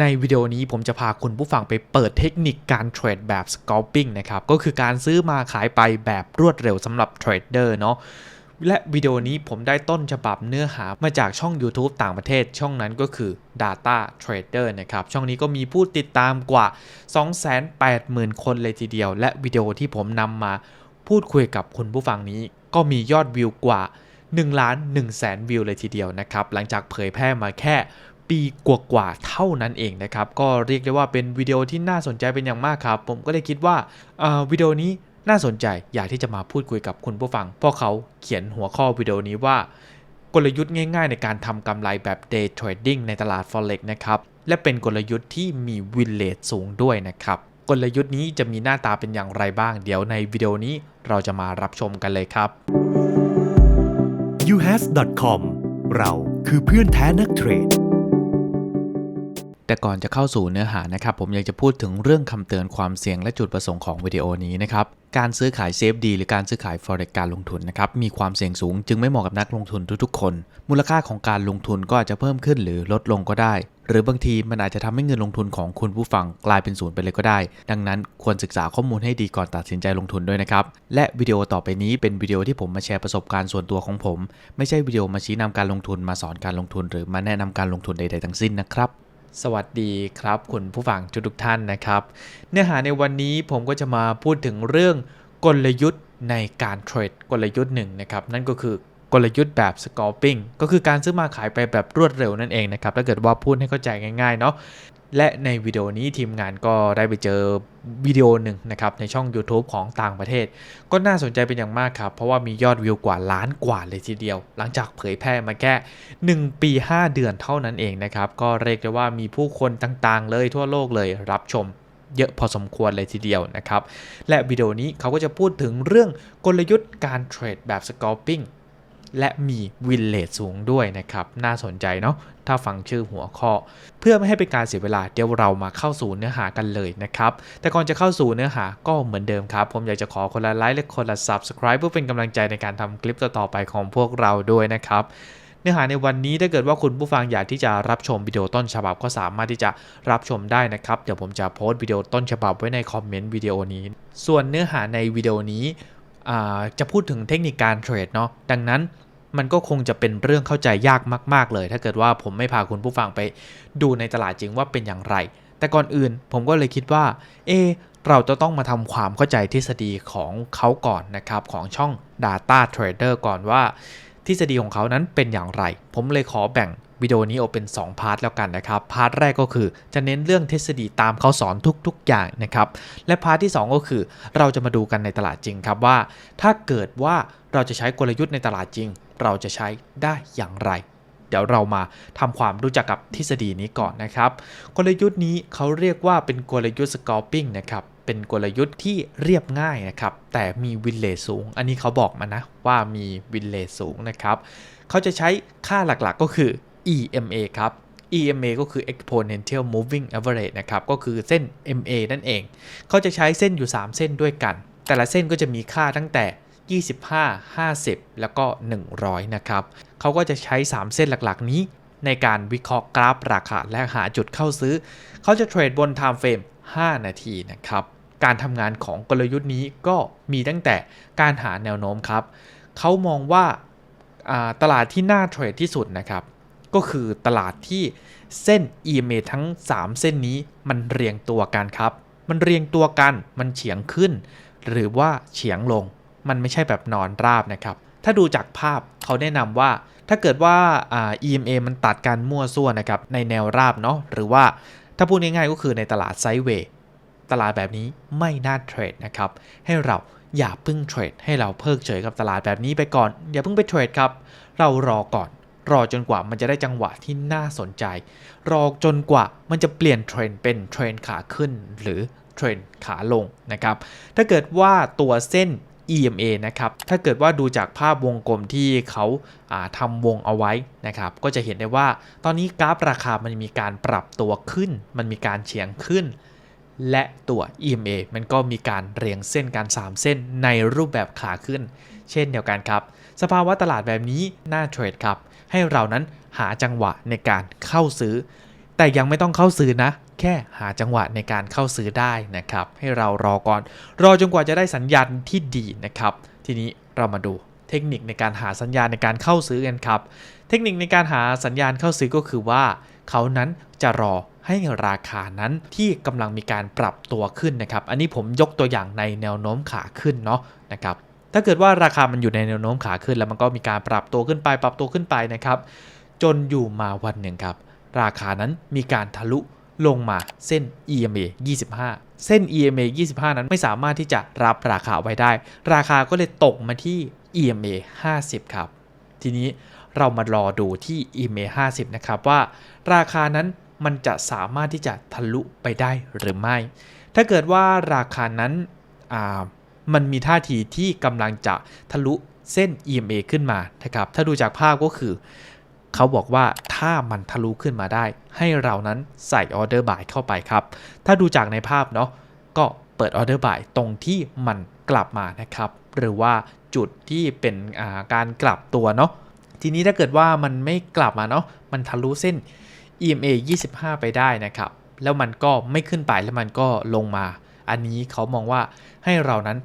ในวิดีโอนี้ผมจะพาคุณผู้ฟังไปเปิดเทคนิคการเทรดแบบ scalping นะครับ ก็คือการซื้อมาขายไปแบบรวดเร็วสำหรับเทรดเดอร์เนาะและวิดีโอนี้ผมได้ต้นฉบับเนื้อหามาจากช่อง YouTube ต่างประเทศ ช่องนั้นก็คือ Data Trader นะครับ ช่องนี้ก็มีผู้ติดตามกว่า 280,000 คนเลยทีเดียว และวิดีโอที่ผมนำมาพูดคุยกับคุณผู้ฟังนี้ ก็มียอดวิวกว่า1ล้าน1แสนวิวเลยทีเดียวนะครับ หลังจากเผยแพร่มาแค่ ปีกว่าๆเท่านั้นเองนะครับ ก็เรียกได้ว่าเป็นวิดีโอที่น่าสนใจเป็นอย่างมากครับ ผมก็เลยคิดว่าวิดีโอนี้น่าสนใจอยากที่จะมาพูดคุยกับคุณผู้ฟัง เพราะเขาเขียนหัวข้อวิดีโอนี้ว่า กลยุทธ์ง่ายๆ ในการทำกำไรแบบ day trading ในตลาด forex นะครับ และเป็นกลยุทธ์ที่มีวินเลทสูงด้วยนะครับกลยุทธ์นี้จะมีหน้าตาเป็นอย่างไรบ้าง เดี๋ยวในวิดีโอนี้เราจะมารับชมกันเลยครับ uhas.com เราคือเพื่อนแท้นักเทรด แต่ก่อนจะเข้าสู่เนื้อหานะครับ ผมอยากจะพูดถึงเรื่องคำเตือนความเสี่ยงและจุดประสงค์ของวิดีโอนี้นะครับ การซื้อขายเซฟดีหรือการซื้อขาย forex การลงทุนนะครับ มีความเสี่ยงสูงจึงไม่เหมาะกับนักลงทุนทุกๆคน มูลค่าของการลงทุนก็อาจจะเพิ่มขึ้นหรือลดลงก็ได้ หรือบางทีมันอาจจะทำให้เงินลงทุนของคุณผู้ฟังกลายเป็นศูนย์ไปเลยก็ได้ ดังนั้นควรศึกษาข้อมูลให้ดีก่อนตัดสินใจลงทุนด้วยนะครับ และวิดีโอต่อไปนี้เป็นวิดีโอที่ผมมาแชร์ประสบการณ์ส่วนตัวของผม ไม่ใช่วิดีโอมาชี้นำการลงทุนมาสอนการลงทุน หรือมาแนะนำการลงทุนใดๆทั้งสิ้นนะครับ สวัสดีครับคุณผู้ฟังทุกท่านนะครับ เนื้อหาในวันนี้ผมก็จะมาพูดถึงเรื่องกลยุทธ์ในการเทรดกลยุทธ์หนึ่งนะครับ นั่นก็คือกลยุทธ์แบบ scalping ก็คือการซื้อมาขายไปแบบรวดเร็วนั่นเองนะครับถ้าเกิดว่าพูดให้เข้าใจง่ายๆเนาะ และในวิดีโอนี้ทีมงานก็ได้ไปเจอวิดีโอหนึ่งนะครับในช่อง YouTube ของต่างประเทศ ก็น่าสนใจเป็นอย่างมากครับ เพราะว่ามียอดวิวกว่าล้านกว่าเลยทีเดียว หลังจากเผยแพร่มาแค่1ปี 5 เดือนเท่านั้นเองนะครับ ก็เรียกได้ว่ามีผู้คนต่างๆ เลยทั่วโลกเลยรับชมเยอะพอสมควรเลยทีเดียวนะครับ และวิดีโอนี้เขาก็จะพูดถึงเรื่องกลยุทธ์การเทรดแบบ scalping และมีวินเลทสูงด้วยนะครับ น่าสนใจเนาะถ้าฟังชื่อหัวข้อ เพื่อไม่ให้เป็นการเสียเวลาเดี๋ยวเรามาเข้าสู่เนื้อหากันเลยนะครับ แต่ก่อนจะเข้าสู่เนื้อหาก็เหมือนเดิมครับ ผมอยากจะขอคนละไลค์และคนละ subscribe เพื่อเป็นกำลังใจในการทำคลิปต่อๆไปของพวกเราด้วยนะครับเนื้อหาในวันนี้ถ้าเกิดว่าคุณผู้ฟังอยากที่จะรับชมวิดีโอต้นฉบับก็สามารถที่จะรับชมได้นะครับ เดี๋ยวผมจะโพสต์วิดีโอต้นฉบับไว้ในคอมเมนต์วิดีโอนี้ ส่วนเนื้อหาในวิดีโอนี้ จะพูดถึงเทคนิคการเทรดเนาะดังนั้นมันก็คงจะเป็นเรื่องเข้าใจยากมาก ๆ เลย ถ้าเกิดว่าผมไม่พาคุณผู้ฟังไปดูในตลาดจริงว่าเป็นอย่างไร แต่ก่อนอื่นผมก็เลยคิดว่า เอ เราจะต้องมาทำความเข้าใจทฤษฎีของเขาก่อนนะครับ ของช่อง Data Trader ก่อนว่า ทฤษฎีของเขานั้นเป็นอย่างไร ผมเลยขอแบ่ง วิดีโอนี้ออกเป็น 2 พาร์ทแล้วกันนะครับ พาร์ทแรกก็คือจะเน้นเรื่องทฤษฎีตามเขาสอนทุก ๆ อย่างนะครับ และพาร์ทที่ 2 ก็คือ เราจะมาดูกันในตลาดจริงครับว่า ถ้าเกิดว่าเราจะใช้กลยุทธ์ในตลาดจริง เราจะใช้ได้อย่างไร เดี๋ยวเรามาทำความรู้จักกับทฤษฎีนี้ก่อนนะครับ กลยุทธ์นี้เขาเรียกว่าเป็นกลยุทธ์ scalping นะครับเป็นกลยุทธ์ที่เรียบง่ายนะครับ แต่มีวินเลทสูง อันนี้เขาบอกมานะว่ามีวินเลทสูงนะครับ เขาจะใช้ค่าหลักๆก็คือ EMA ครับ EMA ก็คือ exponential moving average นะครับ ก็คือเส้น MA นั่นเอง เขาจะใช้เส้นอยู่ 3 เส้นด้วยกัน แต่ละเส้นก็จะมีค่าตั้งแต่ 25 50 แล้วก็ 100 นะครับ เขาก็จะใช้ 3 เส้นหลักๆ นี้ ในการวิเคราะห์กราฟราคาและหาจุดเข้าซื้อ เขาจะเทรดบน time frame 5 นาทีนะครับ การทำงานของกลยุทธ์นี้ก็มีตั้งแต่การหาแนวโน้มครับ เขามองว่าอ่าตลาดที่น่าเทรดที่สุดนะครับ ก็คือตลาดที่เส้น EMA ทั้ง 3 เส้นนี้มันเรียงตัวกันครับ มันเรียงตัวกัน มันเฉียงขึ้น หรือว่าเฉียงลง มันไม่ใช่แบบนอนราบนะครับ ถ้าดูจากภาพเขาแนะนำว่า ถ้าเกิดว่า EMA มันตัดกันมั่วซั่วนะครับ ในแนวราบเนาะ หรือว่าถ้าพูดง่ายๆก็คือในตลาดไซด์เวย์ตลาดแบบนี้ไม่น่าเทรดนะครับ ให้เราอย่าเพิ่งเทรด ให้เราเพิกเฉยกับตลาดแบบนี้ไปก่อน อย่าเพิ่งไปเทรดครับ เรารอก่อน รอจนกว่ามันจะได้จังหวะที่น่าสนใจ รอจนกว่ามันจะเปลี่ยนเทรนด์เป็นเทรนด์ขาขึ้นหรือเทรนด์ขาลงนะครับ ถ้าเกิดว่าตัวเส้น EMA นะครับ ถ้าเกิดว่าดูจากภาพวงกลมที่เขาาทำวงเอาไว้นะครับ ก็จะเห็นได้ว่าตอนนี้กราฟราคามันมีการปรับตัวขึ้น มันมีการเฉียงขึ้น และตัว EMA มันก็มีการเรียงเส้นการ 3 เส้นในรูปแบบขาขึ้น เช่นเดียวกันครับ สภาวะตลาดแบบนี้น่าเทรดครับ ให้เรานั้นหาจังหวะในการเข้าซื้อ แต่ยังไม่ต้องเข้าซื้อนะ แค่หาจังหวะในการเข้าซื้อได้นะครับ ให้เรารอก่อน รอจนกว่าจะได้สัญญาณที่ดีนะครับ ทีนี้เรามาดูเทคนิคในการหาสัญญาณในการเข้าซื้อกันครับ เทคนิคในการหาสัญญาณเข้าซื้อก็คือว่า เขานั้นจะรอให้ราคานั้นที่กำลังมีการปรับตัวขึ้นนะครับ อันนี้ผมยกตัวอย่างในแนวโน้มขาขึ้นเนาะนะครับ ถ้าเกิดว่าราคามันอยู่ในแนวโน้มขาขึ้น แล้วมันก็มีการปรับตัวขึ้นไป ปรับตัวขึ้นไปนะครับ จนอยู่มาวันหนึ่งครับ ราคานั้นมีการทะลุลงมาเส้น EMA 25 เส้น EMA 25 นั้นไม่สามารถที่จะรับราคาไว้ได้ ราคาก็เลยตกมาที่ EMA 50 ครับ ทีนี้เรามารอดูที่ EMA 50 นะครับว่า ราคานั้นมันจะสามารถที่จะทะลุไปได้หรือไม่ ถ้าเกิดว่าราคานั้นอ่า มันมีท่าทีที่กำลังจะทะลุเส้น EMA ขึ้นมานะครับถ้าดูจากภาพก็คือ เขาบอกว่าถ้ามันทะลุขึ้นมาได้ ให้เรานั้นใส่ออเดอร์บายเข้าไปครับ ถ้าดูจากในภาพเนาะก็เปิดออเดอร์บายตรงที่มันกลับมานะครับ หรือว่าจุดที่เป็นอ่าการกลับตัวเนาะทีนี้ถ้าเกิดว่ามันไม่กลับมาเนาะมันทะลุเส้น EMA 25 ไปได้นะครับ แล้วมันก็ไม่ขึ้นไปแล้วมันก็ลงมา อันนี้เขามองว่าให้เรานั้น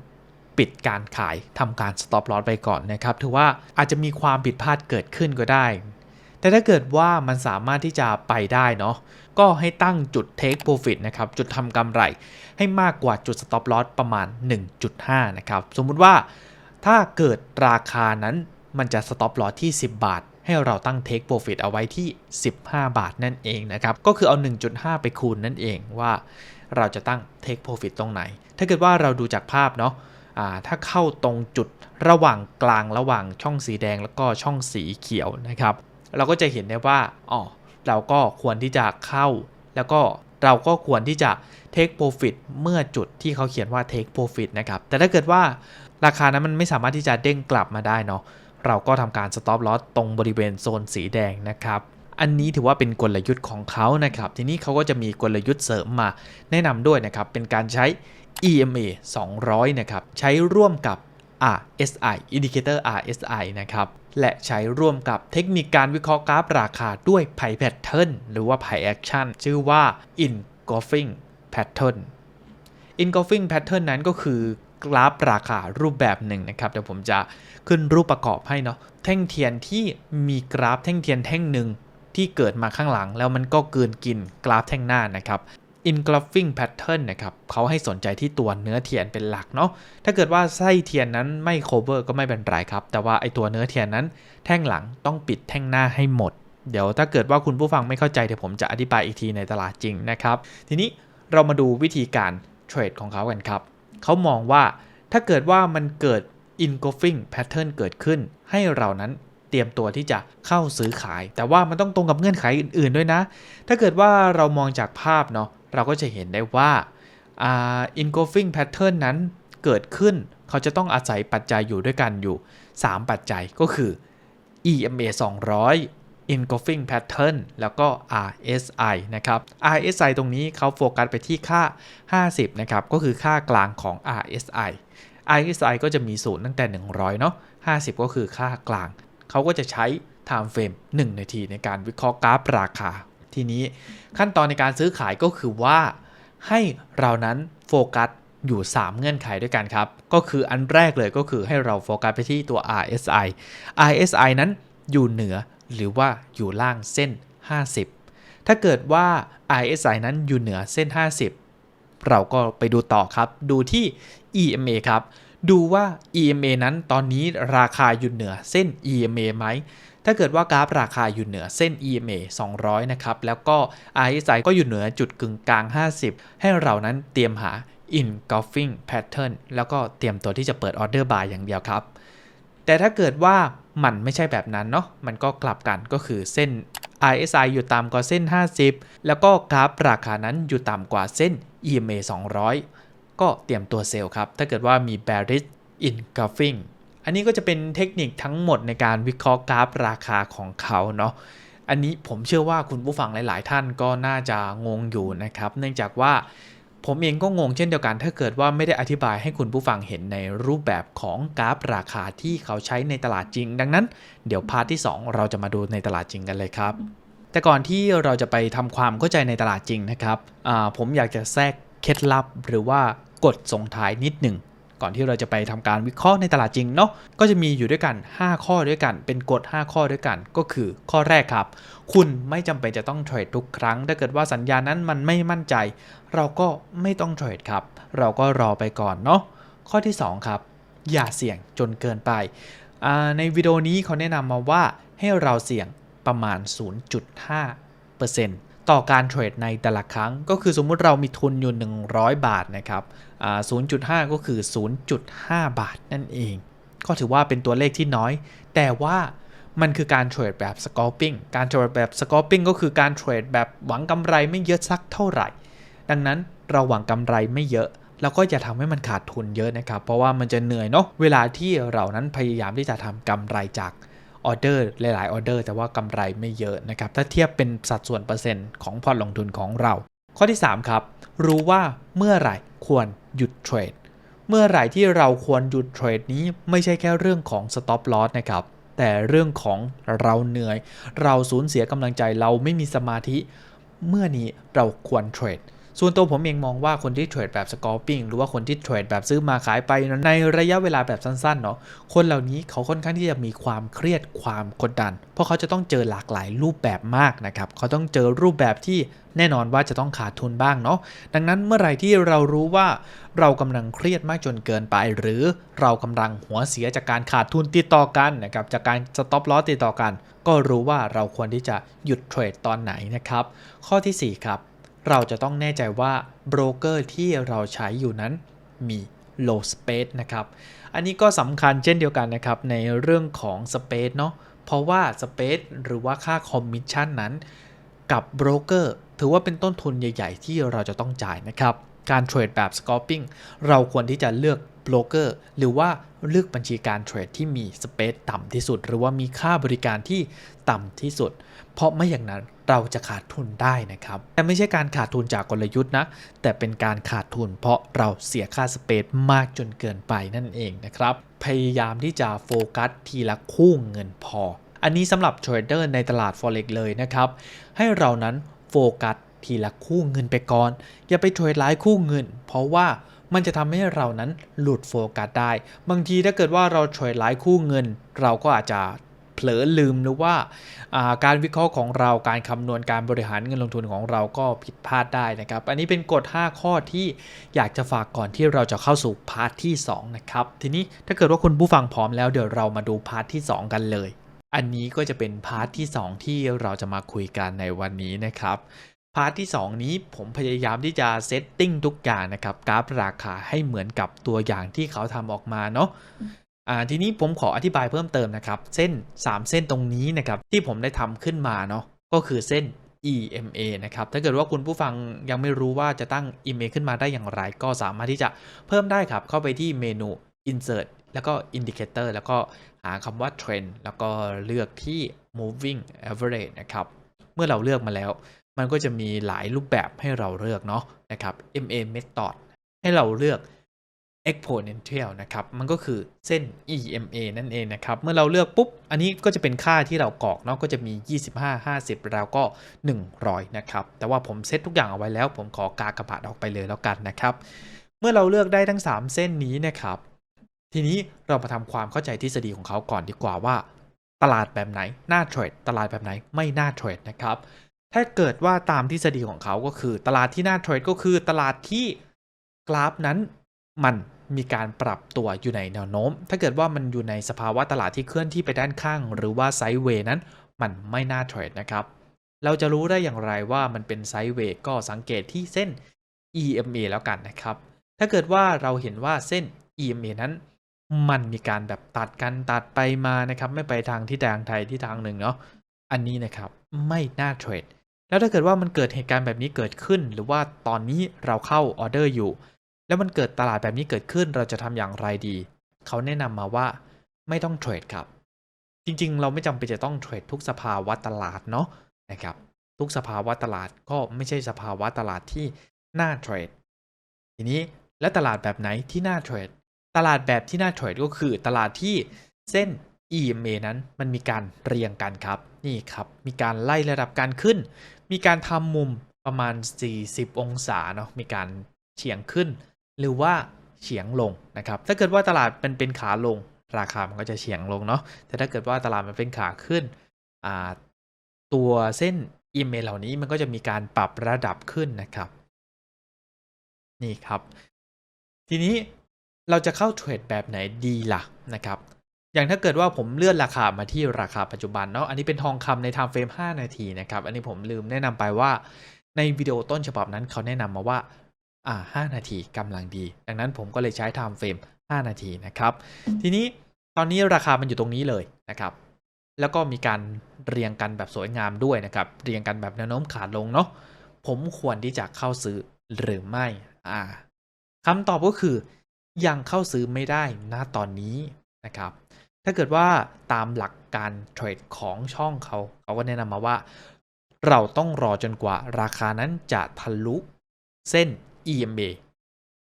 ปิดการขายทำการ stop loss ไปก่อนนะครับ ถือว่าอาจจะมีความผิดพลาดเกิดขึ้นก็ได้ แต่ถ้าเกิดว่ามันสามารถที่จะไปได้เนาะก็ให้ตั้งจุด take profit นะครับ จุดทำกำไรให้มากกว่าจุด stop loss ประมาณ 1.5 นะครับ สมมุติว่าถ้าเกิดราคานั้นมันจะ stop loss ที่ 10 บาท ให้เราตั้ง take profit เอาไว้ที่ 15 บาทนั่นเองนะครับ ก็คือเอา 1.5 ไปคูณนั่นเองว่าเราจะตั้ง take profit ตรงไหน ถ้าเกิดว่าเราดูจากภาพเนาะ ถ้าเข้าตรงจุดระหว่างกลางระหว่างช่องสีแดงแล้วก็ช่องสีเขียวนะครับ เราก็จะเห็นได้ว่าอ๋อเราก็ควรที่จะเข้า แล้วก็เราก็ควรที่จะ take profit เมื่อจุดที่เขาเขียนว่า take profit นะครับ แต่ถ้าเกิดว่าราคานั้นมันไม่สามารถที่จะเด้งกลับมาได้เนาะเราก็ทำการ stop loss ตรงบริเวณโซนสีแดงนะครับอันนี้ถือว่าเป็นกลยุทธ์ของเขานะครับ ทีนี้เขาก็จะมีกลยุทธ์เสริมมาแนะนำด้วยนะครับ เป็นการใช้ EMA 200 นะครับ ใช้ร่วมกับ RSI Indicator RSI นะครับ และใช้ร่วมกับเทคนิคการวิเคราะห์กราฟราคาด้วย Pi Pattern หรือว่า Pi Action ชื่อว่า Engulfing Pattern Engulfing Pattern นั้นก็คือกราฟราคารูปแบบหนึ่งนะครับ เดี๋ยวผมจะขึ้นรูปประกอบให้เนาะแท่งเทียนที่มีกราฟแท่งเทียนแท่งหนึ่งที่เกิดมาข้างหลังแล้วมันก็เกินกินกราฟแท่งหน้านะครับ engulfing pattern นะครับเขาให้สนใจที่ตัวเนื้อเทียนเป็นหลักเนาะถ้าเกิดว่าไส้เทียนนั้นไม่ cover ก็ไม่เป็นไรครับ แต่ว่าไอตัวเนื้อเทียนนั้น แท่งหลังต้องปิดแท่งหน้าให้หมด เดี๋ยวถ้าเกิดว่าคุณผู้ฟังไม่เข้าใจเดี๋ยวผมจะอธิบายอีกทีในตลาดจริงนะครับ ทีนี้เรามาดูวิธีการเทรดของเขากันครับเขามองว่าถ้าเกิดว่ามันเกิด engulfing pattern เกิดขึ้น ให้เรานั้นเตรียมตัวที่จะเข้าซื้อขาย แต่ว่ามันต้องตรงกับเงื่อนไขอื่นๆด้วยนะ ถ้าเกิดว่าเรามองจากภาพเนาะ เราก็จะเห็นได้ว่าอ่า engulfing pattern นั้นเกิดขึ้น เขาจะต้องอาศัยปัจจัยอยู่ด้วยกันอยู่ 3 ปัจจัยก็คือ EMA 200 engulfing pattern แล้วก็ RSI นะครับ RSI ตรงนี้เขาโฟกัสไปที่ค่า 50 นะครับ ก็คือค่ากลางของ RSI RSI ก็จะมีศูนย์ตั้งแต่ 100 เนาะ50 ก็คือค่ากลาง เขาก็จะใช้ time frame 1 นาทีในการวิเคราะห์กราฟราคา ทีนี้ขั้นตอนในการซื้อขายก็คือว่า ให้เรานั้นโฟกัสอยู่ 3 เงื่อนไขด้วยกันครับ ก็คืออันแรกเลยก็คือให้เราโฟกัสไปที่ตัว RSI RSI นั้นอยู่เหนือหรือว่าอยู่ล่างเส้น 50 ถ้าเกิดว่า RSI นั้นอยู่เหนือเส้น 50 เราก็ไปดูต่อครับ ดูที่ EMA ครับ ดูว่า EMA นั้นตอนนี้ราคาอยู่เหนือเส้น EMA ไหม ถ้าเกิดว่ากราฟราคาอยู่เหนือเส้น EMA 200 นะครับ แล้วก็ RSI ก็อยู่เหนือจุดกึ่งกลาง 50 ให้เรานั้นเตรียมหา engulfing pattern แล้วก็เตรียมตัวที่จะเปิดออเดอร์บายอย่างเดียวครับ แต่ถ้าเกิดว่ามันไม่ใช่แบบนั้นเนาะ มันก็กลับกันก็คือเส้น RSI อยู่ต่ำกว่าเส้น 50 แล้วก็กราฟราคานั้นอยู่ต่ำกว่าเส้น EMA 200 ก็เตรียมตัวเซลล์ครับ ถ้าเกิดว่ามี bearish engulfing อันนี้ก็จะเป็นเทคนิคทั้งหมดในการวิเคราะห์กราฟราคาของเขาเนาะอันนี้ผมเชื่อว่าคุณผู้ฟังหลาย ๆ ท่านก็น่าจะงงอยู่นะครับ เนื่องจากว่าผมเองก็งงเช่นเดียวกัน ถ้าเกิดว่าไม่ได้อธิบายให้คุณผู้ฟังเห็นในรูปแบบของกราฟราคาที่เขาใช้ในตลาดจริง ดังนั้น เดี๋ยวพาร์ทที่ 2 เราจะมาดูในตลาดจริงกันเลยครับ แต่ก่อนที่เราจะไปทำความเข้าใจในตลาดจริงนะครับผมอยากจะแทรกเคล็ดลับหรือว่ากฎส่งท้ายนิดหนึ่ง ก่อนที่เราจะไปทำการวิเคราะห์ในตลาดจริงเนาะก็จะมีอยู่ด้วยกัน 5 ข้อด้วยกัน เป็นกฎ 5 ข้อด้วยกัน ก็คือข้อแรกครับ คุณไม่จำเป็นจะต้องเทรดทุกครั้ง ถ้าเกิดว่าสัญญานั้นมันไม่มั่นใจ เราก็ไม่ต้องเทรดครับ เราก็รอไปก่อนเนาะข้อที่ 2 ครับ อย่าเสี่ยงจนเกินไปอ่าในวิดีโอนี้เขาแนะนำมาว่าให้เราเสี่ยงประมาณ 0.5% ต่อการเทรดในแต่ละครั้ง ก็คือสมมุติเรามีทุนอยู่ 100 บาทนะครับ0.5 ก็คือ 0.5 บาทนั่นเอง ก็ถือว่าเป็นตัวเลขที่น้อย แต่ว่ามันคือการเทรดแบบ scalping การเทรดแบบ scalping ก็คือการเทรดแบบหวังกำไรไม่เยอะสักเท่าไหร่ ดังนั้นเราหวังกำไรไม่เยอะ แล้วก็อย่าทำให้มันขาดทุนเยอะนะครับ เพราะว่ามันจะเหนื่อยเนาะ เวลาที่เรานั้นพยายามที่จะทำกำไรจาก ออเดอร์หลายๆออเดอร์แต่ว่ากำไรไม่เยอะนะครับ ถ้าเทียบเป็นสัดส่วนเปอร์เซ็นต์ของพอร์ตลงทุนของเรา ข้อที่ 3 ครับ รู้ว่าเมื่อไหร่ควรหยุดเทรดเมื่อไหร่ที่เราควรหยุดเทรดนี้ไม่ใช่แค่เรื่องของ stop loss นะครับแต่เรื่องของเราเหนื่อย เราสูญเสียกำลังใจเราไม่มีสมาธิ เมื่อนี้เราควรเทรด ส่วนตัวผมเองมองว่าคนที่เทรดแบบ scalping หรือว่าคนที่เทรดแบบซื้อมาขายไปในระยะเวลาแบบสั้นๆเนาะคนเหล่านี้เขาค่อนข้างที่จะมีความเครียดความกดดัน เพราะเขาจะต้องเจอหลากหลายรูปแบบมากนะครับเขาต้องเจอรูปแบบที่แน่นอนว่าจะต้องขาดทุนบ้างเนาะดังนั้นเมื่อไหร่ที่เรารู้ว่าเรากำลังเครียดมากจนเกินไป หรือเรากำลังหัวเสียจากการขาดทุนติดต่อกันนะครับจากการ stop loss ติดต่อกัน ก็รู้ว่าเราควรที่จะหยุดเทรดตอนไหนนะครับข้อทีสี่4 ครับ เราจะต้องแน่ใจว่าโบรกเกอร์ที่เราใช้อยู่นั้นมี low space นะครับ อันนี้ก็สำคัญเช่นเดียวกันนะครับ ในเรื่องของ space เนาะ เพราะว่า space หรือว่าค่าคอมมิชชั่นนั้น กับโบรกเกอร์ถือว่าเป็นต้นทุนใหญ่ ๆ ที่เราจะต้องจ่ายนะครับ การเทรดแบบ scalping เราควรที่จะเลือกโบรกเกอร์หรือว่าเลือกบัญชีการเทรดที่มีสเปซต่ำที่สุด หรือว่ามีค่าบริการที่ต่ำที่สุด เพราะไม่อย่างนั้น เราจะขาดทุนได้นะครับ แต่ไม่ใช่การขาดทุนจากกลยุทธ์นะ แต่เป็นการขาดทุนเพราะเราเสียค่าสเปซมากจนเกินไปนั่นเองนะครับ พยายามที่จะโฟกัสทีละคู่เงินพอ อันนี้สำหรับเทรดเดอร์ในตลาด Forex เลยนะครับ ให้เรานั้นโฟกัสทีละคู่เงินไปก่อน อย่าไปเทรดหลายคู่เงิน เพราะว่ามันจะทำให้เรานั้นหลุดโฟกัสได้ บางทีถ้าเกิดว่าเราเทรดหลายคู่เงิน เราก็อาจจะ ลอลืมหรือว่าาการวิเคราะห์ของเราการคำนวณการบริหารเงินลงทุนของเราก็ผิดพลาดได้นะครับ อันนี้เป็นกฎ 5 ข้อที่อยากจะฝากก่อนที่เราจะเข้าสู่พาร์ทที่ 2 นะครับ ทีนี้ถ้าเกิดว่าคุณผู้ฟังพร้อมแล้วเดี๋ยวเรามาดูพาร์ทที่ 2 กันเลย อันนี้ก็จะเป็นพาร์ทที่ 2 ที่เราจะมาคุยกันในวันนี้นะครับพาร์ทที่ 2 นี้ผมพยายามที่จะเซตติ้งทุกอย่างนะครับ กราฟราคาให้เหมือนกับตัวอย่างที่เขาทำออกมาเนาะ อ่าทีนี้ผมขออธิบายเพิ่มเติมนะครับ เส้น 3 เส้นตรงนี้นะครับที่ผมได้ทำขึ้นมาเนาะก็คือเส้น EMA นะครับ ถ้าเกิดว่าคุณผู้ฟังยังไม่รู้ว่าจะตั้ง EMA ขึ้นมาได้อย่างไร ก็สามารถที่จะเพิ่มได้ครับ เข้าไปที่เมนู Insert แล้วก็ Indicator แล้วก็หาคำว่า Trend แล้วก็เลือกที่ Moving Average นะครับ เมื่อเราเลือกมาแล้ว มันก็จะมีหลายรูปแบบให้เราเลือกเนาะนะครับ MA Method ให้เราเลือก exponential นะครับ มันก็คือเส้น EMA นั่นเองนะครับ เมื่อเราเลือกปุ๊บ อันนี้ก็จะเป็นค่าที่เรากรอกเนาะ ก็จะมี 25 50 แล้วก็ 100 นะครับ แต่ว่าผมเซตทุกอย่างเอาไว้แล้ว ผมขอกากระบาดออกไปเลยแล้วกันนะครับ เมื่อเราเลือกได้ทั้ง 3 เส้นนี้นะครับ ทีนี้เรามาทำความเข้าใจทฤษฎีของเขาก่อนดีกว่าว่า ตลาดแบบไหน น่าเทรด ตลาดแบบไหน ไม่น่าเทรดนะครับ ถ้าเกิดว่าตามทฤษฎีของเขาก็คือ ตลาดที่น่าเทรดก็คือตลาดที่กราฟนั้น มันมีการปรับตัวอยู่ในแนวโน้ม ถ้าเกิดว่ามันอยู่ในสภาวะตลาดที่เคลื่อนที่ไปด้านข้าง หรือว่าไซด์เวย์นั้น มันไม่น่าเทรดนะครับ เราจะรู้ได้อย่างไรว่ามันเป็นไซด์เวย์ก็สังเกตที่เส้น EMA แล้วกันนะครับ ถ้าเกิดว่าเราเห็นว่าเส้น EMA นั้น มันมีการแบบตัดกันตัดไปมานะครับ ไม่ไปทางที่ทางไทยที่ทางหนึ่งเนาะ อันนี้นะครับไม่น่าเทรด แล้วถ้าเกิดว่ามันเกิดเหตุการณ์แบบนี้เกิดขึ้น หรือว่าตอนนี้เราเข้าออเดอร์อยู่ แล้วมันเกิดตลาดแบบนี้เกิดขึ้นเราจะทำอย่างไรดี เขาแนะนำมาว่าไม่ต้องเทรดครับ จริงๆ เราไม่จำเป็นจะต้องเทรดทุกสภาวะตลาดเนาะนะครับ ทุกสภาวะตลาดก็ไม่ใช่สภาวะตลาดที่น่าเทรด ทีนี้และตลาดแบบไหนที่น่าเทรด ตลาดแบบที่น่าเทรดก็คือตลาดที่เส้น EMA นั้นมันมีการเรียงกันครับ นี่ครับ มีการไล่ระดับการขึ้น มีการทำมุมประมาณ 40 องศาเนาะ มีการเฉียงขึ้น หรือว่าเฉียงลงนะครับ ถ้าเกิดว่าตลาดเป็นเป็นขาลง ราคามันก็จะเฉียงลงเนาะ แต่ถ้าเกิดว่าตลาดมันเป็นขาขึ้น ตัวเส้น EMA เหล่านี้มันก็จะมีการปรับระดับขึ้นนะครับ นี่ครับ ทีนี้เราจะเข้าเทรดแบบไหนดีล่ะนะครับ อย่างถ้าเกิดว่าผมเลื่อนราคามาที่ราคาปัจจุบันเนาะ อันนี้เป็นทองคำใน time frame 5นาทีนะครับ อันนี้ผมลืมแนะนำไปว่าในวิดีโอต้นฉบับนั้นเขาแนะนำมาว่า อ่า5นาทีกำลังดี ดังนั้นผมก็เลยใช้ time frame 5 นาทีนะครับ ทีนี้ตอนนี้ราคามันอยู่ตรงนี้เลยนะครับ แล้วก็มีการเรียงกันแบบสวยงามด้วยนะครับ เรียงกันแบบแนวโน้มขาลงเนาะ ผมควรที่จะเข้าซื้อหรือไม่ อ่าคำตอบก็คือ ยังเข้าซื้อไม่ได้ณตอนนี้นะครับ ถ้าเกิดว่าตามหลักการเทรดของช่องเขาเขาก็แนะนำมาว่า เราต้องรอจนกว่าราคานั้นจะทะลุเส้น EMA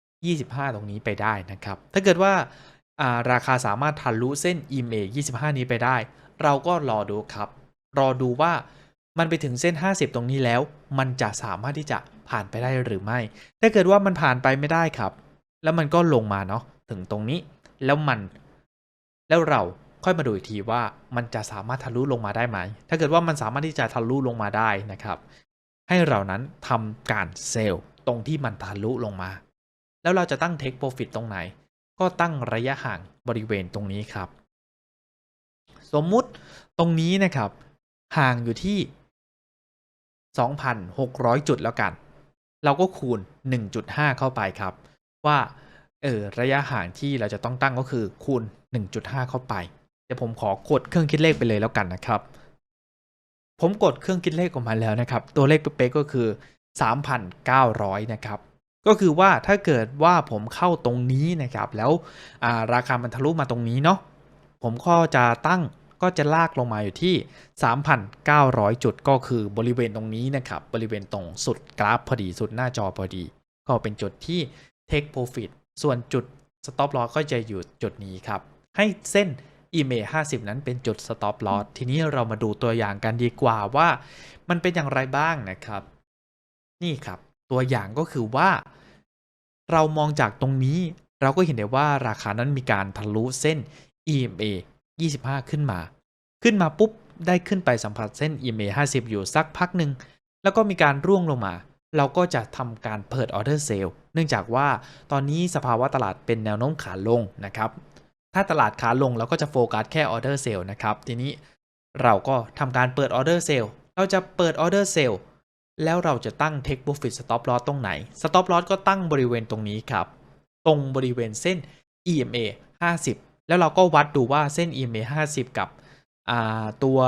25 ตรงนี้ไปได้นะครับ ถ้าเกิดว่าาราคาสามารถทะลุเส้น EMA 25 นี้ไปได้ เราก็รอดูครับ รอดูว่ามันไปถึงเส้น 50 ตรงนี้แล้ว มันจะสามารถที่จะผ่านไปได้หรือไม่ ถ้าเกิดว่ามันผ่านไปไม่ได้ครับ แล้วมันก็ลงมาเนาะถึงตรงนี้ แล้วมัน แล้วเราค่อยมาดูอีกทีว่ามันจะสามารถทะลุลงมาได้ไหม ถ้าเกิดว่ามันสามารถที่จะทะลุลงมาได้นะครับ ให้เรานั้นทำการเซลล์ ตรงที่มันทะลุลงมา แล้วเราจะตั้ง take profit ตรงไหน ก็ตั้งระยะห่างบริเวณตรงนี้ครับ สมมุติตรงนี้นะครับ ห่างอยู่ที่ 2,600 จุดแล้วกัน เราก็คูณ 1.5 เข้าไปครับ ว่าเออระยะห่างที่เราจะต้องตั้งก็คือคูณ 1.5 เข้าไป เดี๋ยวผมขอกดเครื่องคิดเลขไปเลยแล้วกันนะครับ ผมกดเครื่องคิดเลขออกมาแล้วนะครับ ตัวเลขเป๊ะก็คือ 3,900 นะครับ ก็คือว่าถ้าเกิดว่าผมเข้าตรงนี้นะครับ แล้วาราคามันทะลุมาตรงนี้เนาะผมก็จะตั้งก็จะลากลงมาอยู่ที่ 3,900 จุดก็คือบริเวณตรงนี้นะครับ บริเวณตรงสุดกราฟพอดีสุดหน้าจอพอดี ก็เป็นจุดที่ take profit ส่วนจุด stop loss ก็จะอยู่จุดนี้ครับ ให้เส้น EMA 50 นั้นเป็นจุด stop loss ทีนี้เรามาดูตัวอย่างกันดีกว่าว่า มันเป็นอย่างไรบ้างนะครับ นี่ครับ ตัวอย่างก็คือว่า เรามองจากตรงนี้เราก็เห็นได้ว่าราคานั้นมีการทะลุเส้น EMA 25 ขึ้นมา ขึ้นมาปุ๊บได้ขึ้นไปสัมผัสเส้น EMA 50 อยู่สักพักหนึ่ง แล้วก็มีการร่วงลงมา เราก็จะทำการเปิดออเดอร์เซลล์เนื่องจากว่าตอนนี้สภาวะตลาดเป็นแนวโน้มขาลงนะครับ ถ้าตลาดขาลงเราก็จะโฟกัสแค่ออเดอร์เซลล์นะครับ ทีนี้เราก็ทำการเปิดออเดอร์เซลล์เราจะเปิดออเดอร์เซลล์ แล้วเราจะตั้ง Take Profit Stop Loss ตรงไหน Stop Loss ก็ตั้งบริเวณตรงนี้ครับ ตรงบริเวณเส้น EMA 50 แล้วเราก็วัดดูว่าเส้น EMA 50 กับตัว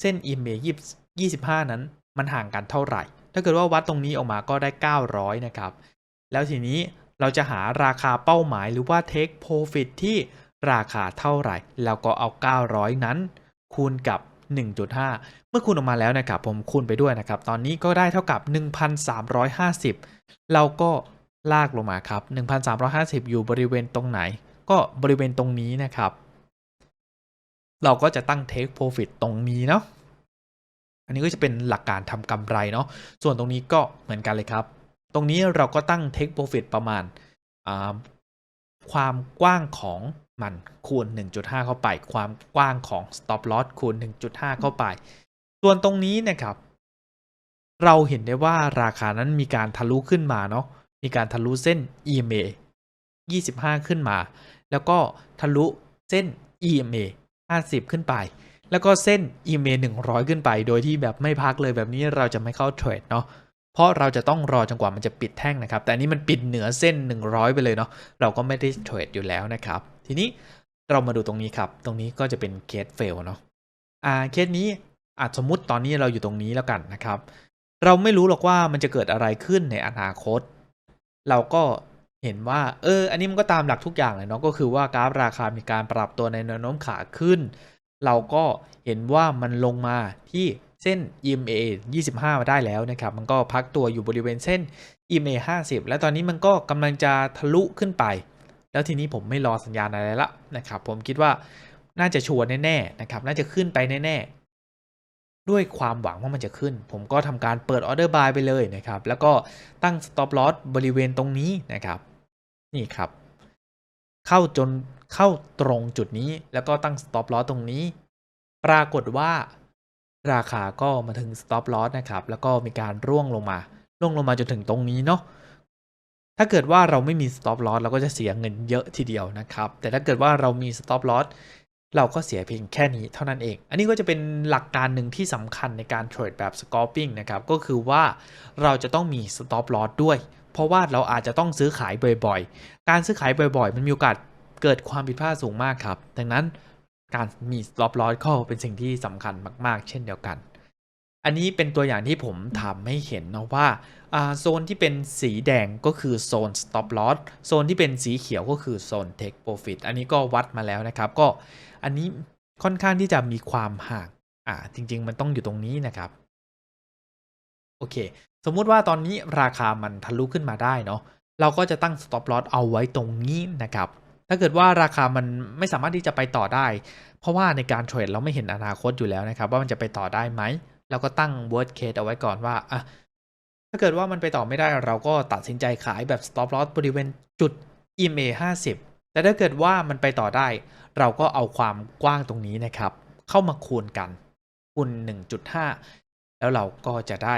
เส้น EMA 20 25 นั้นมันห่างกันเท่าไหร่ ถ้าเกิดว่าวัดตรงนี้ออกมาก็ได้ 900 นะครับ แล้วทีนี้เราจะหาราคาเป้าหมายหรือว่า take profit ที่ราคาเท่าไหร่ แล้วก็เอา 900 นั้นคูณกับ 1.5 เมื่อคูณออกมาแล้วนะครับผมคูณไปด้วยนะครับ ตอนนี้ก็ได้เท่ากับ 1,350 เราก็ลากลงมาครับ 1,350 อยู่บริเวณตรงไหน ก็บริเวณตรงนี้นะครับ เราก็จะตั้ง take profit ตรงนี้เนาะอันนี้ก็จะเป็นหลักการทำกำไรเนาะส่วนตรงนี้ก็เหมือนกันเลยครับ ตรงนี้เราก็ตั้ง take profit ประมาณความกว้างของ มันคูณ 1.5 เข้าไป ความกว้างของ stop loss คูณ 1.5 เข้าไป ส่วนตรงนี้นะครับ เราเห็นได้ว่าราคานั้นมีการทะลุขึ้นมาเนาะมีการทะลุเส้น EMA 25 ขึ้นมา แล้วก็ทะลุเส้น EMA 50 ขึ้นไป แล้วก็เส้น EMA 100 ขึ้นไป โดยที่แบบไม่พักเลยแบบนี้เราจะไม่เข้าเทรดเนาะเพราะเราจะต้องรอจนกว่ามันจะปิดแท่งนะครับ แต่นนี้มันปิดเหนือเส้น 100 ไปเลยเนาะเราก็ไม่ได้เทรดอยู่แล้วนะครับ ทีนี้เรามาดูตรงนี้ครับ ตรงนี้ก็จะเป็นเคสเฟลเนาะอ่าเคสนี้อาจสมมุติตอนนี้เราอยู่ตรงนี้แล้วกันนะครับ เราไม่รู้หรอกว่ามันจะเกิดอะไรขึ้นในอนาคต เราก็เห็นว่าเออ อันนี้มันก็ตามหลักทุกอย่างเลยเนาะก็คือว่ากราฟราคามีการปรับตัวในแนวโน้มขาขึ้น เราก็เห็นว่ามันลงมาที่เส้น EMA 25 มาได้แล้วนะครับ มันก็พักตัวอยู่บริเวณเส้น EMA 50 และตอนนี้มันก็กำลังจะทะลุขึ้นไป แล้วทีนี้ผมไม่รอสัญญาณอะไรละนะครับ ผมคิดว่าน่าจะชัวร์แน่ๆนะครับ น่าจะขึ้นไปแน่ๆ ด้วยความหวังว่ามันจะขึ้น ผมก็ทำการเปิดออเดอร์บายไปเลยนะครับ แล้วก็ตั้ง stop loss บริเวณตรงนี้นะครับ นี่ครับ เข้าจนเข้าตรงจุดนี้ แล้วก็ตั้ง stop loss ตรงนี้ ปรากฏว่าราคาก็มาถึง stop loss นะครับ แล้วก็มีการร่วงลงมา ร่วงลงมาจนถึงตรงนี้เนาะ ถ้าเกิดว่าเราไม่มี stop loss เราก็จะเสียเงินเยอะทีเดียวนะครับ แต่ถ้าเกิดว่าเรามี stop loss เราก็เสียเพียงแค่นี้เท่านั้นเอง อันนี้ก็จะเป็นหลักการหนึ่งที่สำคัญในการเทรดแบบ scalping นะครับ ก็คือว่าเราจะต้องมี stop loss ด้วย เพราะว่าเราอาจจะต้องซื้อขายบ่อยๆ การซื้อขายบ่อยๆ มันมีโอกาสเกิดความผิดพลาดสูงมากครับ ดังนั้นการมี stop loss ก็เป็นสิ่งที่สำคัญมาก ๆ เช่นเดียวกัน อันนี้เป็นตัวอย่างที่ผมทำให้เห็นนะว่าอ่าโซนที่เป็นสีแดงก็คือโซน stop loss โซนที่เป็นสีเขียวก็คือโซน take profit อันนี้ก็วัดมาแล้วนะครับ ก็อันนี้ค่อนข้างที่จะมีความห่างอ่าจริง ๆ มันต้องอยู่ตรงนี้นะครับ โอเค สมมุติว่าตอนนี้ราคามันทะลุขึ้นมาได้เนาะเราก็จะตั้ง stop loss เอาไว้ตรงนี้นะครับ ถ้าเกิดว่าราคามันไม่สามารถที่จะไปต่อได้ เพราะว่าในการเทรดเราไม่เห็นอนาคตอยู่แล้วนะครับ ว่ามันจะไปต่อได้ไหม เราก็ตั้ง worst case เอาไว้ก่อนว่าอะถ้าเกิดว่ามันไปต่อไม่ได้เราก็ตัดสินใจขายแบบ stop loss บริเวณจุด EMA 50 แต่ถ้าเกิดว่ามันไปต่อได้ เราก็เอาความกว้างตรงนี้นะครับ เข้ามาคูณกันคูณ1.5 แล้วเราก็จะได้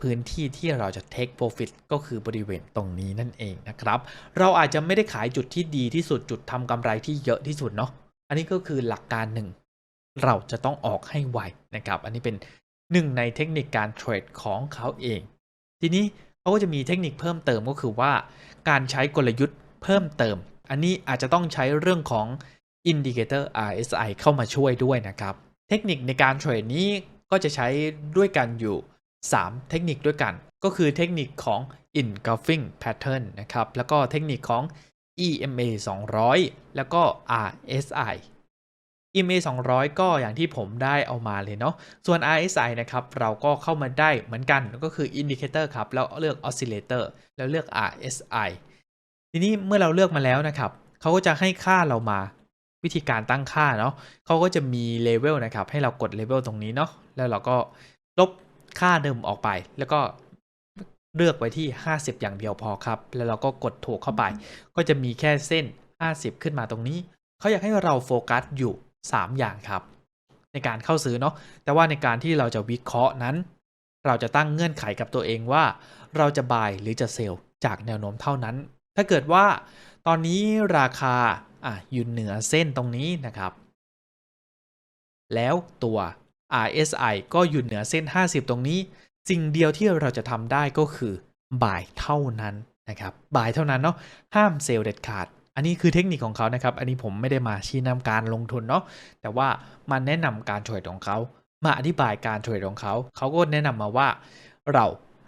พื้นที่ที่เราจะ take profit ก็คือบริเวณตรงนี้นั่นเองนะครับ เราอาจจะไม่ได้ขายจุดที่ดีที่สุดจุดทำกำไรที่เยอะที่สุดเนาะ อันนี้ก็คือหลักการหนึ่ง เราจะต้องออกให้ไวนะครับ อันนี้เป็นหนึ่งในเทคนิคการเทรดของเขาเอง ทีนี้เขาก็จะมีเทคนิคเพิ่มเติมก็คือว่า การใช้กลยุทธ์เพิ่มเติม อันนี้อาจจะต้องใช้เรื่องของ Indicator RSI เข้ามาช่วยด้วยนะครับ เทคนิคในการเทรดนี้ก็จะใช้ด้วยกันอยู่ 3 เทคนิคด้วยกัน ก็คือเทคนิคของ Engulfing Pattern นะครับ แล้วก็เทคนิคของ EMA 200 แล้วก็ RSI EMA 200 ก็อย่างที่ผมได้เอามาเลยเนาะ ส่วน RSI นะครับเราก็เข้ามาได้เหมือนกันก็คือ Indicator ครับ แล้วเลือก Oscillator แล้วเลือก RSI ทีนี้เมื่อเราเลือกมาแล้วนะครับเขาก็จะให้ค่าเรามาวิธีการตั้งค่าเนาะเขาก็จะมีเลเวลนะครับให้เรากดเลเวลตรงนี้เนาะแล้วเราก็ลบค่าเดิมออกไป แล้วก็เลือกไว้ที่ 50 อย่างเดียวพอครับ แล้วเราก็กดถูกเข้าไป ก็จะมีแค่เส้น 50 ขึ้นมาตรงนี้ เขาอยากให้เราโฟกัสอยู่ 3 อย่างครับ ในการเข้าซื้อเนาะแต่ว่าในการที่เราจะวิเคราะห์นั้น เราจะตั้งเงื่อนไขกับตัวเองว่า เราจะ buy หรือจะ sell จากแนวโน้มเท่านั้น ถ้าเกิดว่าตอนนี้ราคาอะอยู่เหนือเส้นตรงนี้นะครับ แล้วตัว RSI ก็อยู่เหนือเส้น 50 ตรงนี้ สิ่งเดียวที่เราจะทำได้ก็คือ buy เท่านั้นนะครับ buy เท่านั้นเนาะห้ามเซลล์เด็ดขาด อันนี้คือเทคนิคของเขานะครับ อันนี้ผมไม่ได้มาชี้นำการลงทุนเนาะ แต่ว่ามาแนะนำการเทรดของเขา มาอธิบายการเทรดของเขา เขาก็แนะนำมาว่า เรา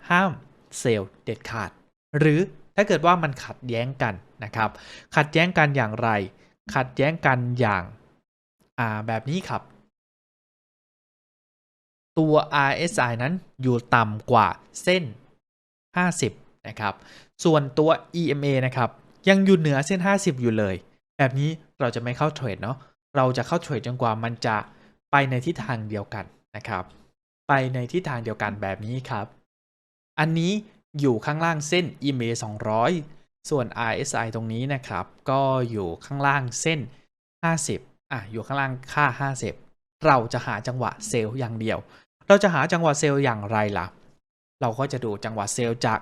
ห้ามเซลล์เด็ดขาด หรือถ้าเกิดว่ามันขัดแย้งกันนะครับ ขัดแย้งกันอย่างไร ขัดแย้งกันอย่างอ่าแบบนี้ครับ ตัว RSI นั้นอยู่ต่ำกว่าเส้น 50 นะครับ ส่วนตัว EMA นะครับ ยังอยู่เหนือเส้น 50 อยู่เลย แบบนี้เราจะไม่เข้าเทรดเนาะเราจะเข้าเทรดจนกว่ามันจะไปในทิศทางเดียวกันนะครับ ไปในทิศทางเดียวกันแบบนี้ครับ อันนี้อยู่ข้างล่างเส้น EMA 200 ส่วน RSI ตรงนี้นะครับ ก็อยู่ข้างล่างเส้น 50อะอยู่ข้างล่างค่า 50 เราจะหาจังหวะเซลล์อย่างเดียว เราจะหาจังหวะเซลล์อย่างไรล่ะ เราก็จะดูจังหวะเซลล์จาก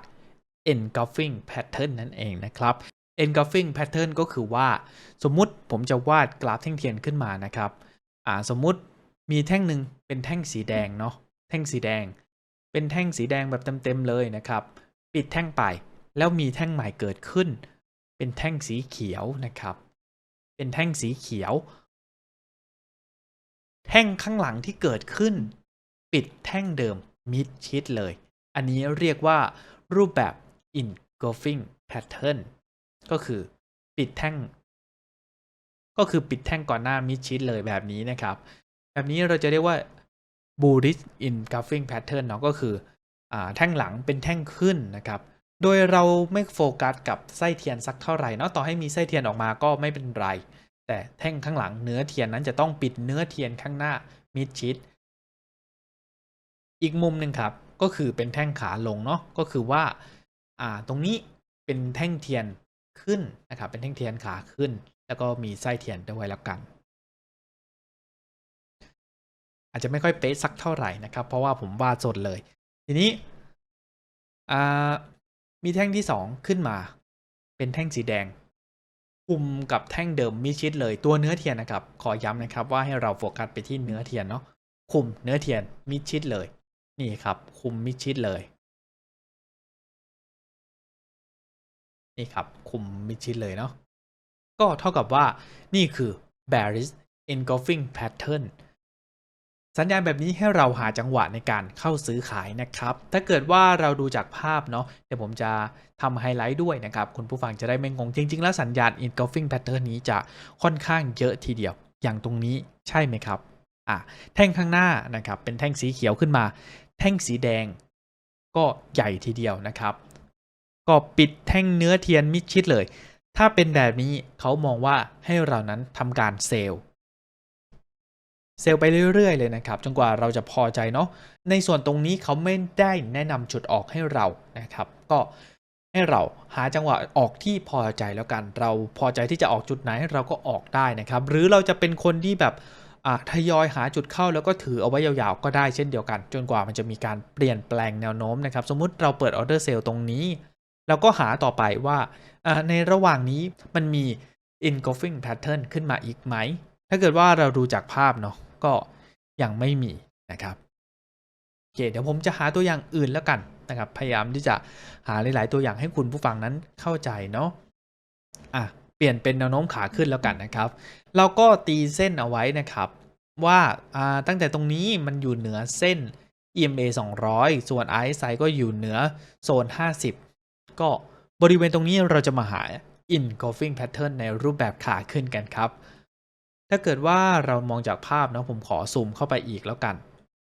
engulfing pattern นั่นเองนะครับ engulfing pattern ก็คือว่า สมมุติผมจะวาดกราฟแท่งเทียนขึ้นมานะครับอ่าสมมุติมีแท่งหนึ่งเป็นแท่งสีแดงเนาะแท่งสีแดง เป็นแท่งสีแดงแบบเต็มๆเลยนะครับ ปิดแท่งไปแล้วมีแท่งใหม่เกิดขึ้น เป็นแท่งสีเขียวนะครับ เป็นแท่งสีเขียว แท่งข้างหลังที่เกิดขึ้น ปิดแท่งเดิมมิดชิดเลย อันนี้เรียกว่ารูปแบบ engulfing pattern ก็คือปิดแท่ง ก็คือปิดแท่งก่อนหน้ามิดชิดเลยแบบนี้นะครับ แบบนี้เราจะเรียกว่า bullish engulfing pattern เนาะก็คืออ่าแท่งหลังเป็นแท่งขึ้นนะครับ โดยเราไม่โฟกัสกับไส้เทียนสักเท่าไหร่เนาะต่อให้มีไส้เทียนออกมาก็ไม่เป็นไร แต่แท่งข้างหลังเนื้อเทียนนั้นจะต้องปิดเนื้อเทียนข้างหน้ามิดชิด อีกมุมหนึ่งครับก็คือเป็นแท่งขาลงเนาะก็คือว่า อ่าตรงนี้เป็นแท่งเทียน ขึ้นนะครับ เป็นแท่งเทียนขาขึ้น แล้วก็มีไส้เทียนด้วยแล้วกัน อาจจะไม่ค่อยเป๊ะสักเท่าไหร่นะครับ เพราะว่าผมวาดสดเลย ทีนี้มีแท่งที่สองขึ้นมา เป็นแท่งสีแดงคุมกับแท่งเดิมมิดชิดเลยตัวเนื้อเทียนนะครับ ขอย้ำนะครับว่าให้เราโฟกัสไปที่เนื้อเทียนเนาะคุมเนื้อเทียนมิดชิดเลย นี่ครับ คุมมิดชิดเลย นี่ครับ คุมมิดชิดเลยเนาะก็เท่ากับว่านี่คือ bearish engulfing pattern สัญญาณแบบนี้ให้เราหาจังหวะในการเข้าซื้อขายนะครับ ถ้าเกิดว่าเราดูจากภาพเนาะเดี๋ยวผมจะทำไฮไลท์ด้วยนะครับ คุณผู้ฟังจะได้ไม่งง จริง ๆ แล้วสัญญาณ engulfing pattern นี้จะค่อนข้างเยอะทีเดียว อย่างตรงนี้ใช่ไหมครับอะแท่งข้างหน้านะครับ เป็นแท่งสีเขียวขึ้นมา แท่งสีแดงก็ใหญ่ทีเดียวนะครับ ก็ปิดแท่งเนื้อเทียนมิดชิดเลย ถ้าเป็นแบบนี้เขามองว่าให้เรานั้นทำการเซลล์เซลล์ไปเรื่อยๆ เลยนะครับ จนกว่าเราจะพอใจเนาะในส่วนตรงนี้เขาไม่ได้แนะนำจุดออกให้เรานะครับ ก็ให้เราหาจังหวะออกที่พอใจแล้วกัน เราพอใจที่จะออกจุดไหนเราก็ออกได้นะครับ หรือเราจะเป็นคนที่แบบอะทยอยหาจุดเข้าแล้วก็ถือเอาไว้ยาวๆก็ได้เช่นเดียวกัน จนกว่ามันจะมีการเปลี่ยนแปลงแนวโน้มนะครับ สมมุติเราเปิดออเดอร์เซลล์ตรงนี้ เราก็หาต่อไปว่าในระหว่างนี้มันมี engulfing pattern ขึ้นมาอีกไหม ถ้าเกิดว่าเราดูจากภาพเนาะก็ยังไม่มีนะครับโอเคเดี๋ยวผมจะหาตัวอย่างอื่นแล้วกันนะครับ พยายามที่จะหาหลาย ๆ ตัวอย่างให้คุณผู้ฟังนั้นเข้าใจเนาะอะเปลี่ยนเป็นแนวโน้มขาขึ้นแล้วกันนะครับ เราก็ตีเส้นเอาไว้นะครับ ว่าอ่าตั้งแต่ตรงนี้มันอยู่เหนือเส้น EMA 200 ส่วน RSI ก็อยู่เหนือโซน 50 ก็บริเวณตรงนี้เราจะมาหา engulfing pattern ในรูปแบบขาขึ้นกันครับ ถ้าเกิดว่าเรามองจากภาพนะผมขอซูมเข้าไปอีกแล้วกัน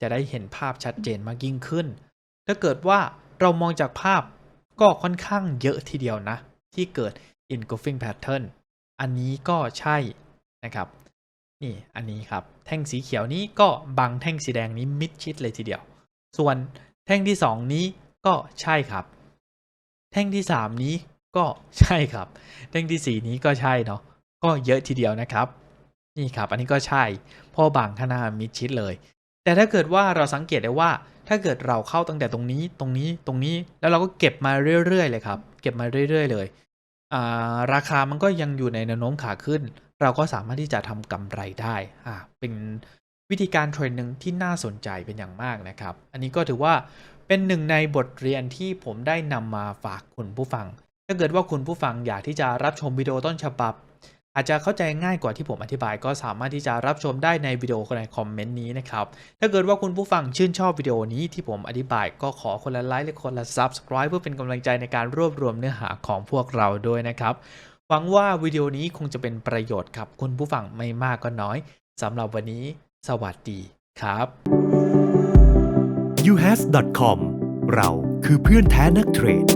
จะได้เห็นภาพชัดเจนมากยิ่งขึ้น ถ้าเกิดว่าเรามองจากภาพก็ค่อนข้างเยอะทีเดียวนะ ที่เกิด engulfing pattern อันนี้ก็ใช่นะครับนี่อันนี้ครับ แท่งสีเขียวนี้ก็บังแท่งสีแดงนี้มิดชิดเลยทีเดียว ส่วนแท่งที่ 2 นี้ก็ใช่ครับ แท่งที่ 3 นี้ก็ใช่ครับ แท่งที่ 4 นี้ก็ใช่เนาะก็เยอะทีเดียวนะครับ นี่ครับ อันนี้ก็ใช่พ่อบางข้างหน้ามิดชิดเลย แต่ถ้าเกิดว่าเราสังเกตได้ว่า ถ้าเกิดเราเข้าตั้งแต่ตรงนี้ตรงนี้ตรงนี้แล้วเราก็เก็บมาเรื่อยๆ เลยครับ เก็บมาเรื่อย ๆ เลยาราคามันก็ยังอยู่ในแนวโน้มขาขึ้น เราก็สามารถที่จะทำกำไรได้อ่าเป็นวิธีการเทรดหนึ่งที่น่าสนใจเป็นอย่างมากนะครับ อันนี้ก็ถือว่า เป็นหนึ่งในบทเรียนที่ผมได้นำมาฝากคุณผู้ฟัง ถ้าเกิดว่าคุณผู้ฟังอยากที่จะรับชมวิดีโอต้นฉบับ อาจจะเข้าใจง่ายกว่าที่ผมอธิบาย ก็สามารถที่จะรับชมได้ในวิดีโอในคอมเมนต์นี้นะครับ ถ้าเกิดว่าคุณผู้ฟังชื่นชอบวิดีโอนี้ที่ผมอธิบาย ก็ขอคนละไลค์และคนละ Subscribe เพื่อเป็นกำลังใจในการรวบรวมเนื้อหาของพวกเราด้วยนะครับ หวังว่าวิดีโอนี้คงจะเป็นประโยชน์กับคุณผู้ฟังไม่มากก็น้อยสำหรับวันนี้ สวัสดีครับ uhas.com เราคือเพื่อนแท้นักเทรด